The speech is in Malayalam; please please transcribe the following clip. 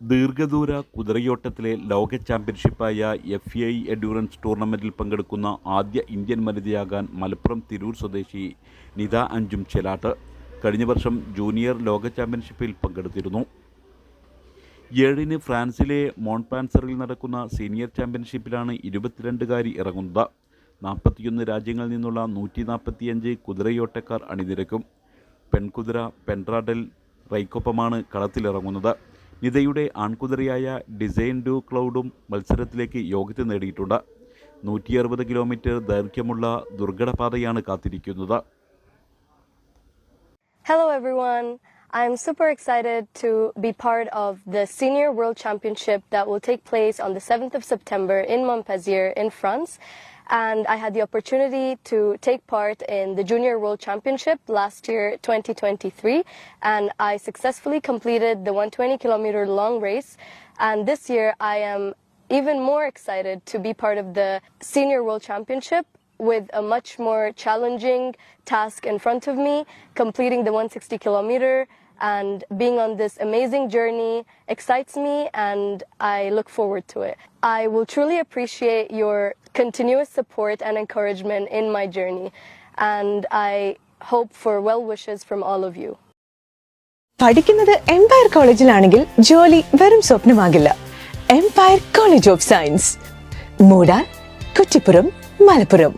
ദീർഘദൂര കുതിരയോട്ടത്തിലെ ലോക ചാമ്പ്യൻഷിപ്പായ എഫ് ഐ എഡ്യൂറൻസ് ടൂർണമെന്റിൽ പങ്കെടുക്കുന്ന ആദ്യ ഇന്ത്യൻ വനിതയാകാൻ മലപ്പുറം തിരൂർ സ്വദേശി നിത അഞ്ചും ചെലാട്ട് കഴിഞ്ഞ വർഷം ജൂനിയർ ലോക ചാമ്പ്യൻഷിപ്പിൽ പങ്കെടുത്തിരുന്നു. ഏഴിന് ഫ്രാൻസിലെ മോൺപാൻസറിൽ നടക്കുന്ന സീനിയർ ചാമ്പ്യൻഷിപ്പിലാണ് ഇരുപത്തിരണ്ടുകാരി ഇറങ്ങുന്നത്. നാൽപ്പത്തിയൊന്ന് രാജ്യങ്ങളിൽ നിന്നുള്ള നൂറ്റി നാൽപ്പത്തിയഞ്ച് കുതിരയോട്ടക്കാർ അണിനിരക്കും. പെൺകുതിര പെൻട്രാഡൽ റൈക്കൊപ്പമാണ് കളത്തിലിറങ്ങുന്നത്. നിതയുടെ ആൺകുതിരയായ ഡിസൈൻ ഡു ക്ലൗഡും മത്സരത്തിലേക്ക് യോഗ്യത നേടിയിട്ടുണ്ട്. നൂറ്റി അറുപത് കിലോമീറ്റർ ദൈർഘ്യമുള്ള ദുർഘടപാതയാണ് കാത്തിരിക്കുന്നത്. Hello everyone I'm super excited to be part of the senior world championship the will take place on the seventh of September in um fuzzier in France And I had the opportunity to take part in the Junior World Championship last year, 2023. And I successfully completed the 120 kilometer long race. And this year, I am even more excited to be part of the Senior World Championship with a much more challenging task in front of me, completing the 160 kilometer and being on this amazing journey excites me and I look forward to it. I will truly appreciate your continuous support and encouragement in my journey and I hope for well wishes from all of you. പഠിക്കുന്നത് എംപയർ കോളേജിലാണെങ്കിൽ ജോലി വെറും സ്വപ്നമാകില്ല Empire college of science Moodar Kuttippuram Malappuram